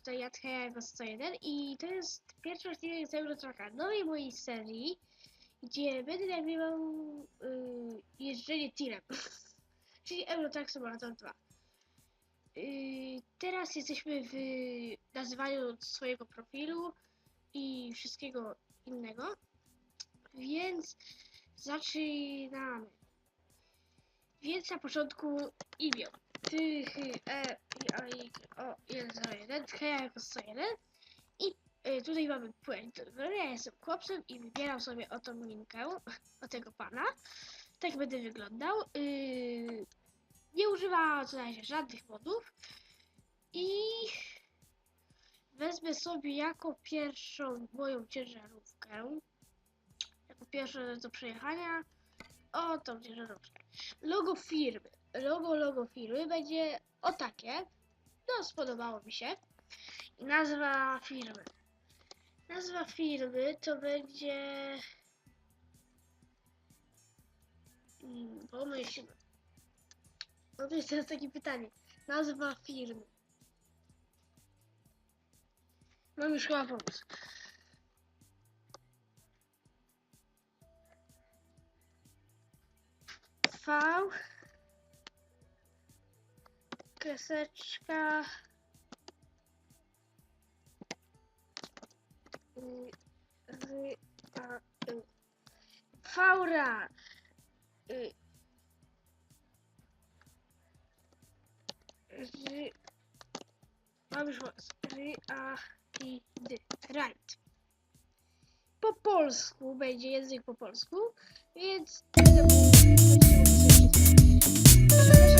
tutaj Jadheja jako 101 i to jest pierwszy odcinek z Eurotracka, nowej mojej serii, gdzie będę nagrywał yy, jeżdżenie tirem, czyli Eurotrack Simulator 2. Yy, teraz jesteśmy w nazywaniu swojego profilu i wszystkiego innego, więc zaczynamy. Więc na początku imię. Ty, hy, e, i, a, i, o, 101, heja jako 101 i y, tutaj mamy płeć. Ja jestem chłopcem i wybieram sobie oto minkę o tego pana. Tak będę wyglądał. Y, nie używam co najmniej żadnych modów i wezmę sobie jako pierwszą moją ciężarówkę. Jako pierwsze do przejechania. O, tą ciężarówkę. Logo firmy. Logo, logo firmy będzie o takie. No, spodobało mi się. I nazwa firmy. Nazwa firmy to będzie... Hmm, pomyślmy. No to jest teraz takie pytanie. Nazwa firmy. Mam już chyba pomysł. V kreseczka. Faura y, mam już a i dy. Right. Po polsku będzie język po polsku więc Przepraszam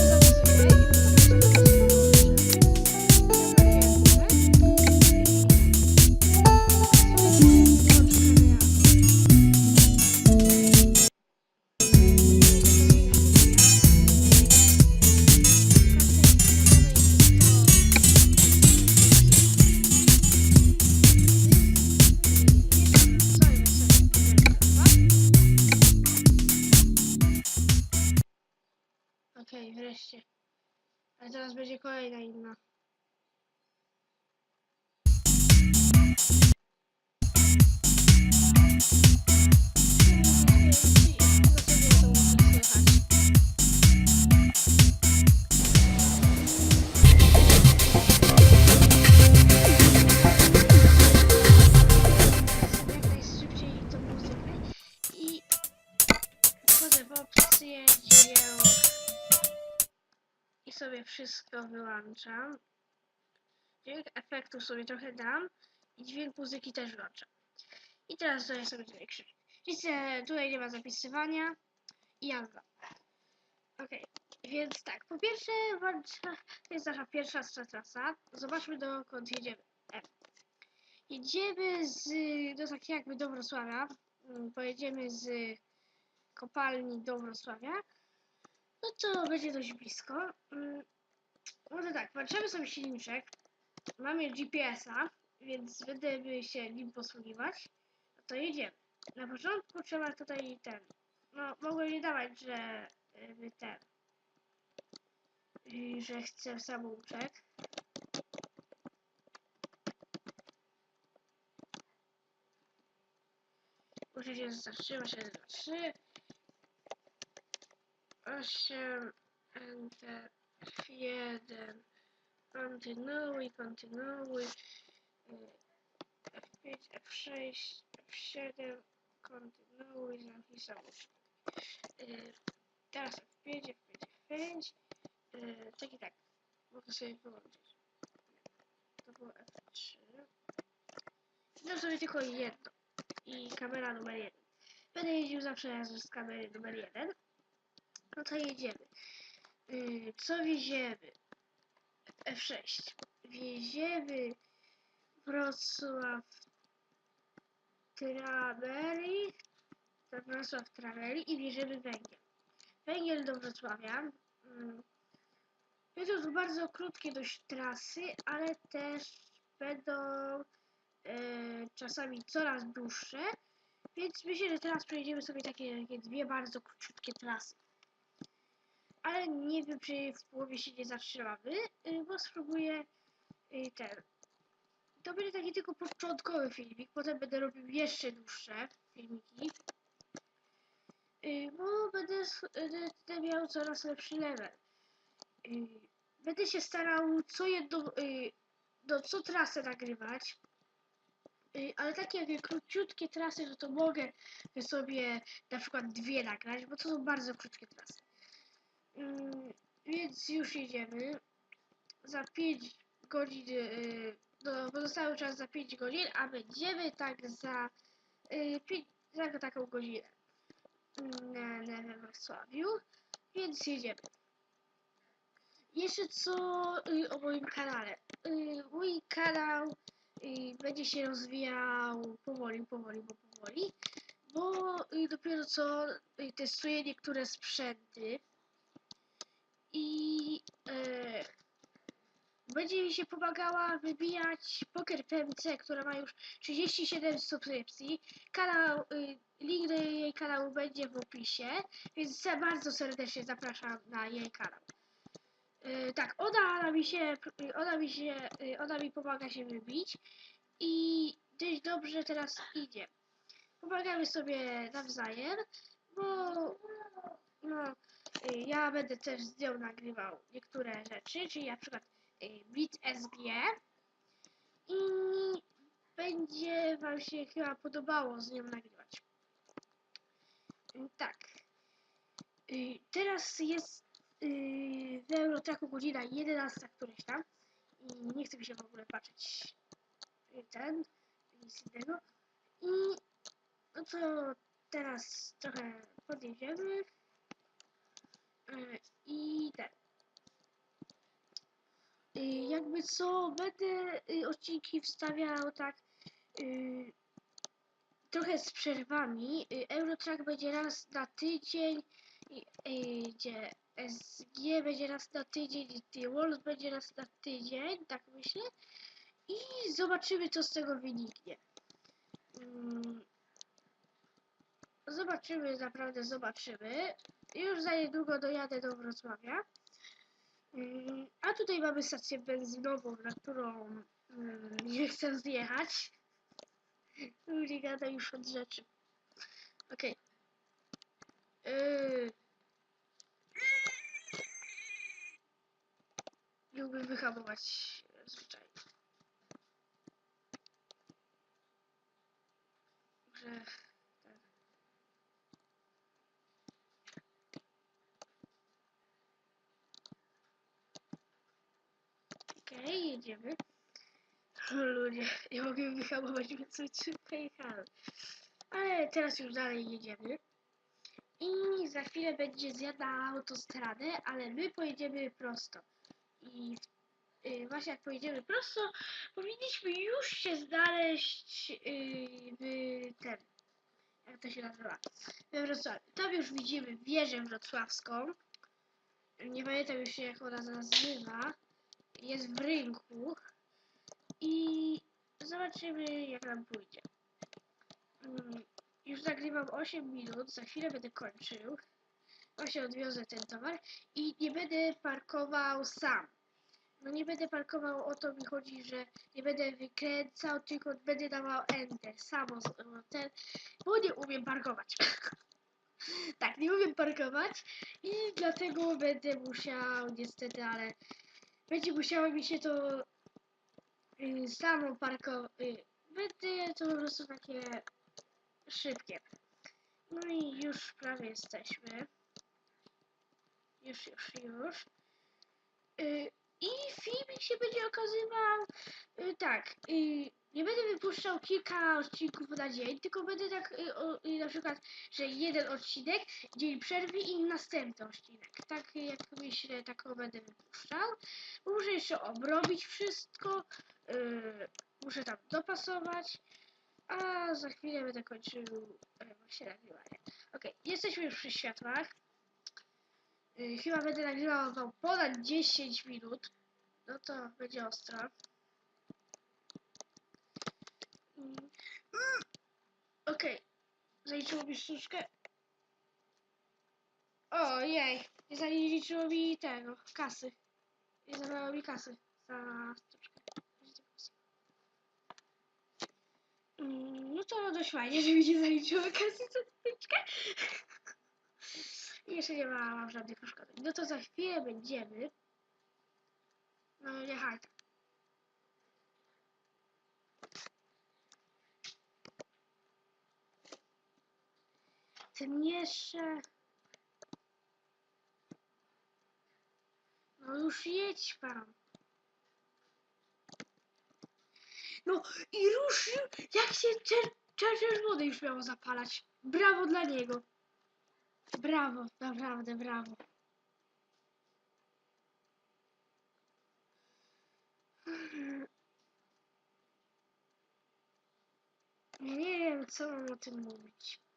wszystko wyłączam. Dźwięk efektu sobie trochę dam i dźwięk muzyki też włączam. I teraz daję sobie tutaj krzyk. Widzicie, tutaj nie ma zapisywania i jazda. Ok, więc tak, po pierwsze włącza, to jest nasza pierwsza trasa. Zobaczmy dokąd jedziemy. E. Jedziemy z, do takiego jakby do Wrocławia. Mm, Pojedziemy z kopalni do Wrocławia. No to będzie dość blisko. No to tak, patrzymy sobie silniczek. Mamy GPS-a, więc będziemy się nim posługiwać. No to jedziemy. Na początku trzeba tutaj ten. No, mogę nie dawać, że y, ten. y, Że chcę samouczek. Muszę się zatrzymać. 1, 2, 3. 8, Enter, F1, kontynuuj, kontynuuj, y, F5, F6, F7, kontynuuj, zamknij samochód. Y, Teraz F5, F5, F5, y, tak i tak, mogę sobie wyłączyć. To było F3. Dam sobie tylko jedno i kamera numer jeden. Będę jeździł zawsze z kamery numer jeden. No to jedziemy. Yy, co wieziemy? F6. Wieziemy Wrocław Traveli. Wrocław Traveli i wieziemy węgiel. Węgiel do Wrocławia. Będą to bardzo krótkie dość trasy, ale też będą yy, czasami coraz dłuższe. Więc myślę, że teraz przejdziemy sobie takie, takie dwie bardzo króciutkie trasy ale nie wiem, czy w połowie się nie zatrzymamy, y, bo spróbuję y, ten, to będzie taki tylko początkowy filmik, potem będę robił jeszcze dłuższe filmiki. Y, bo będę, będę miał coraz lepszy level. Będę się starał co jedną, no, co trasę nagrywać. Ale takie jak króciutkie trasy, no to mogę sobie na przykład dwie nagrać, bo to są bardzo krótkie trasy. Więc już jedziemy. Za 5 godzin, y, no pozostały czas za 5 godzin, a będziemy tak za, y, pięć, za taką godzinę na, na Wrocławiu, więc jedziemy. Jeszcze co y, o moim kanale. Y, mój kanał y, będzie się rozwijał powoli, powoli, bo powoli, bo y, dopiero co y, testuję niektóre sprzęty i e, będzie mi się pomagała wybijać Poker PMC, która ma już 37 subskrypcji. Kanał, y, link do jej kanału będzie w opisie, więc bardzo serdecznie zapraszam na jej kanał. Y, tak, ona mi się, y, ona mi się, y, ona mi pomaga się wybić i dość dobrze teraz idzie. Pomagamy sobie nawzajem, bo no, y, ja będę też z nią nagrywał niektóre rzeczy, czyli na przykład y, Beat SG i będzie wam się chyba podobało z nią nagrywać. Y, Tak. Y, Teraz jest w Eurotraku godzina 11 któryś tam i nie chce mi się w ogóle patrzeć y, ten, nic innego i no to teraz trochę podjedziemy i ten yy, jakby co będę yy, odcinki wstawiał tak yy, trochę z przerwami Eurotrack będzie raz na tydzień i, gdzie SG będzie raz na tydzień, The World będzie raz na tydzień, tak myślę. I zobaczymy, co z tego wyniknie. Zobaczymy, naprawdę zobaczymy. Już za niedługo dojadę do Wrocławia. Mm, A tutaj mamy stację benzynową, na którą mm, nie chcę zjechać. Nie gada już od rzeczy. Okej. Yy. Nie umiem wyhamować zwyczajnie. Że ten. Okej, jedziemy. O, ludzie, nie mogę wyhamować, więc szybko jechałem. Ale teraz już dalej jedziemy. I za chwilę będzie zjazd na autostradę, ale my pojedziemy prosto. I y, właśnie jak pojedziemy prosto, powinniśmy już się znaleźć y, w ten, jak to się nazywa, we Wrocławiu. Tam już widzimy wieżę wrocławską. Nie pamiętam już jak ona nazywa. Jest w rynku. I zobaczymy jak nam pójdzie. Mm, Już nagrywam 8 minut, za chwilę będę kończył. Właśnie odwiozę ten towar i nie będę parkował sam. No nie będę parkował, o to mi chodzi, że nie będę wykręcał, tylko będę dawał enter, samo ten, bo nie umiem parkować. tak, nie umiem parkować i dlatego będę musiał, niestety, ale będzie musiało mi się to y, samo parkować. Y, będzie to po prostu takie szybkie. No i już prawie jesteśmy. Już, już, już. Y, I filmik się będzie okazywał y, tak. y, Nie będę wypuszczał kilka odcinków na dzień, tylko będę tak y, o, y, na przykład, że jeden odcinek, dzień przerwy i następny odcinek. Tak jak myślę, tak o będę wypuszczał. Muszę jeszcze obrobić wszystko. y, Muszę tam dopasować. A za chwilę będę kończył e, właśnie nagrywanie. Okej, jesteśmy już przy światłach. Y, Chyba będę nagrywał ponad 10 minut. No to będzie ostro. Okej, zaliczyło mi sztuczkę. Ojej, nie zaliczyło mi tego, kasy. Nie zabrało mi kasy za sztuczkę. Mm, No to dość fajnie, że mi nie zaliczyło okazji za tyczkę. I jeszcze nie ma, mam żadnych uszkodzeń. No to za chwilę będziemy. No nie hajta. Tym jeszcze... No już jedź pan. No i ruszył, jak się czer- czerwone wody już miało zapalać. Brawo dla niego. Brawo, naprawdę brawo. Nie wiem, co mam o tym mówić.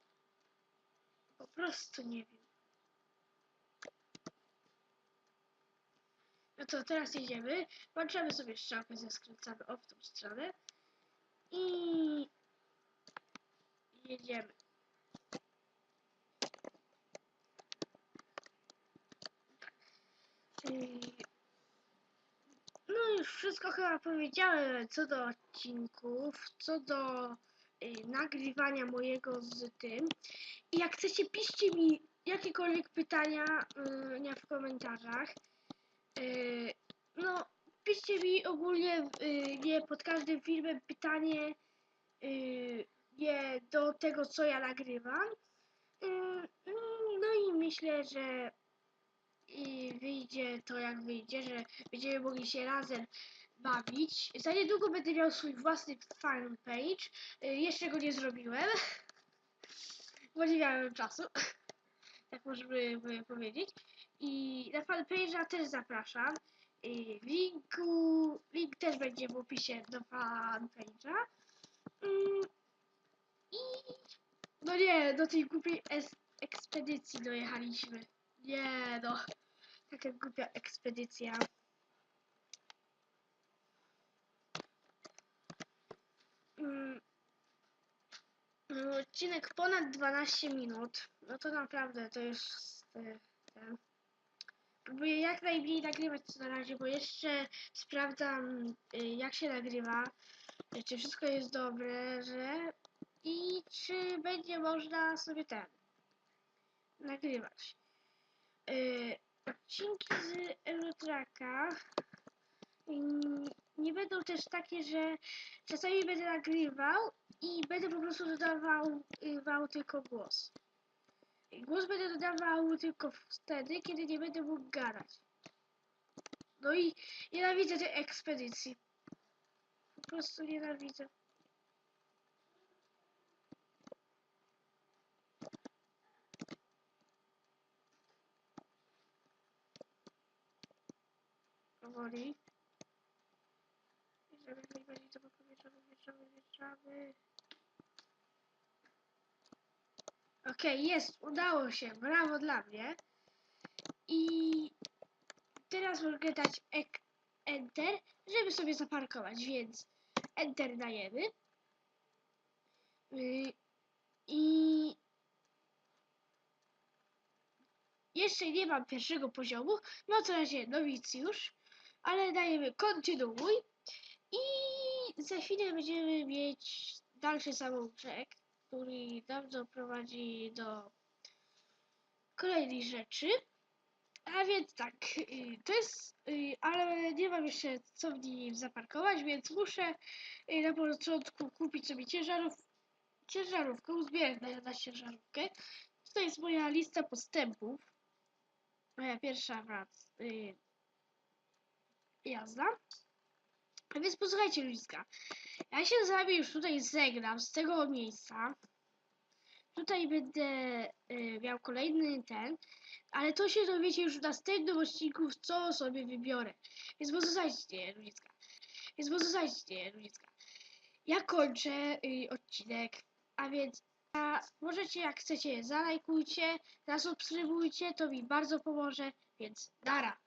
Po prostu nie wiem. No to teraz jedziemy. Włączamy sobie strzałkę ze skręcamy o w tą stronę. I jedziemy. Yy, No już wszystko chyba powiedziałem co do odcinków, co do nagrywania mojego z tym. I jak chcecie, piszcie mi jakiekolwiek pytania yy, w komentarzach. Yy, no, piszcie mi ogólnie yy, nie pod każdym filmem pytanie yy, nie do tego, co ja nagrywam. Yy, no i myślę, że i wyjdzie to jak wyjdzie, że będziemy mogli się razem bawić. Za niedługo będę miał swój własny fanpage. Yy, jeszcze go nie zrobiłem, bo nie miałem czasu. tak możemy powiedzieć. I na fanpage'a też zapraszam. W linku, link też będzie w opisie do fanpage'a. Mm, I no nie, do tej głupiej ekspedycji dojechaliśmy. Nie no, taka głupia ekspedycja. Mm, no, Odcinek ponad 12 minut. No to naprawdę to jest e, ten. Próbuję jak najmniej nagrywać na razie, bo jeszcze sprawdzam y, jak się nagrywa, y, czy wszystko jest dobre, że i czy będzie można sobie ten nagrywać. Y, odcinki z Eurotraka nie będą też takie, że czasami będę nagrywał i będę po prostu dodawał y, tylko głos. Głos będę dodawał tylko wtedy, kiedy nie będę mógł gadać. No i nienawidzę tej ekspedycji. Po prostu nienawidzę. Powoli. Wjeżdżamy. Okej, jest, udało się, brawo dla mnie. I teraz mogę dać Enter, żeby sobie zaparkować, więc Enter dajemy. Yy, I jeszcze nie mam pierwszego poziomu, no to razie nowicjusz, ale dajemy kontynuuj i za chwilę będziemy mieć dalszy samouczek który nam doprowadzi do kolejnych rzeczy. A więc tak, y, to jest, y, ale nie mam jeszcze co w nim zaparkować, więc muszę y, na początku kupić sobie ciężarów, ciężarówkę, uzbierać na, na ciężarówkę. Tutaj jest moja lista postępów. Moja pierwsza wrac, y, jazda. A więc posłuchajcie ludziska. Ja się z wami już tutaj zegnam z tego miejsca. Tutaj będę y, miał kolejny ten, ale to się dowiecie już w następnym odcinku, co sobie wybiorę. Więc posłuchajcie ludziska. Więc posłuchajcie ludziska. Ja kończę y, odcinek, a więc a możecie jak chcecie zalajkujcie, zasubskrybujcie, to mi bardzo pomoże, więc dara.